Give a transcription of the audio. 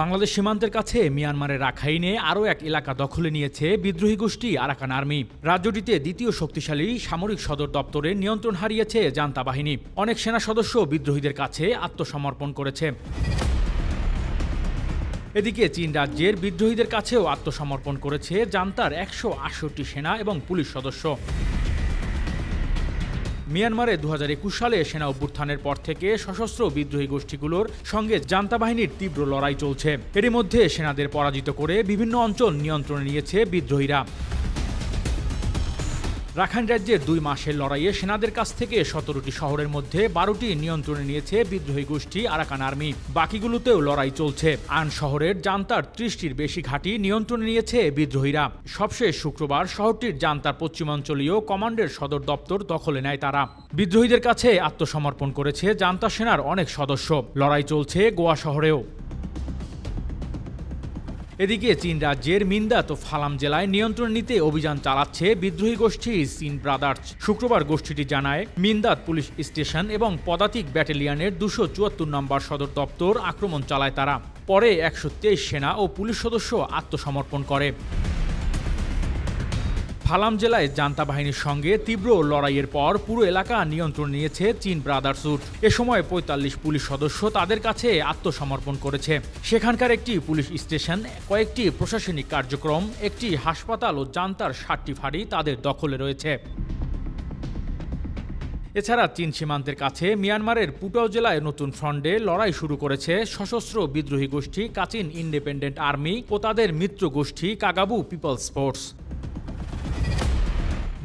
বাংলাদেশ সীমান্তের কাছে মিয়ানমারের রাখাইনে আরও এক এলাকা দখলে নিয়েছে বিদ্রোহী গোষ্ঠী আরাকান আর্মি। রাজ্যটিতে দ্বিতীয় শক্তিশালী সামরিক সদর দপ্তরে নিয়ন্ত্রণ হারিয়েছে জান্তা বাহিনী। অনেক সেনা সদস্য বিদ্রোহীদের কাছে আত্মসমর্পণ করেছে। এদিকে চীন রাজ্যের বিদ্রোহীদের কাছেও আত্মসমর্পণ করেছে জান্তার একশো আটষট্টি সেনা এবং পুলিশ সদস্য। মিয়ানমারে দু হাজার একুশ সালে সেনা অভ্যুত্থানের পর থেকে সশস্ত্র বিদ্রোহী গোষ্ঠীগুলোর সঙ্গে জান্তা বাহিনীর তীব্র লড়াই চলছে। এরই মধ্যে সেনাদের পরাজিত করে বিভিন্ন অঞ্চল নিয়ন্ত্রণে নিয়েছে বিদ্রোহীরা। রাখাইন রাজ্যের দুই মাসের লড়াইয়ে সেনাদের কাছ থেকে সতেরোটি শহরের মধ্যে বারোটি নিয়ন্ত্রণে নিয়েছে বিদ্রোহী গোষ্ঠী আরাকান আর্মি। বাকিগুলোতেও লড়াই চলছে। আন শহরের জান্তার ত্রিশটির বেশি ঘাঁটি নিয়ন্ত্রণে নিয়েছে বিদ্রোহীরা। সবশেষ শুক্রবার শহরটির জান্তার পশ্চিমাঞ্চলীয় কমান্ডের সদর দপ্তর দখলে নেয় তারা। বিদ্রোহীদের কাছে আত্মসমর্পণ করেছে জান্তা সেনার অনেক সদস্য। লড়াই চলছে গোয়া শহরেও। এদিকে চীন রাজ্যের মিন্দাত ও ফালাম জেলায় নিয়ন্ত্রণ নিতে অভিযান চালাচ্ছে বিদ্রোহী গোষ্ঠী চীন ব্রাদার্স। শুক্রবার গোষ্ঠীটি জানায় মিন্দাত পুলিশ স্টেশন এবং পদাতিক ব্যাটালিয়নের দুশো চুয়াত্তর নম্বর সদর দপ্তর আক্রমণ চালায় তারা। পরে একশো তেইশ সেনা ও পুলিশ সদস্য আত্মসমর্পণ করে। ফালাম জেলায় জান্তা বাহিনীর সঙ্গে তীব্র লড়াইয়ের পর পুরো এলাকা নিয়ন্ত্রণ নিয়েছে চীন ব্রাদার্সুট এ সময় পঁয়তাল্লিশ পুলিশ সদস্য তাদের কাছে আত্মসমর্পণ করেছে। সেখানকার একটি পুলিশ স্টেশন, কয়েকটি প্রশাসনিক কার্যক্রম, একটি হাসপাতাল ও জান্তার ষাটটি ফাঁড়ি তাদের দখলে রয়েছে। এছাড়া চীন সীমান্তের কাছে মিয়ানমারের পুটাও জেলায় নতুন ফ্রন্টে লড়াই শুরু করেছে সশস্ত্র বিদ্রোহী গোষ্ঠী কাচিন ইন্ডিপেন্ডেন্ট আর্মি ও তাদের মিত্র গোষ্ঠী কাগাবু people's sports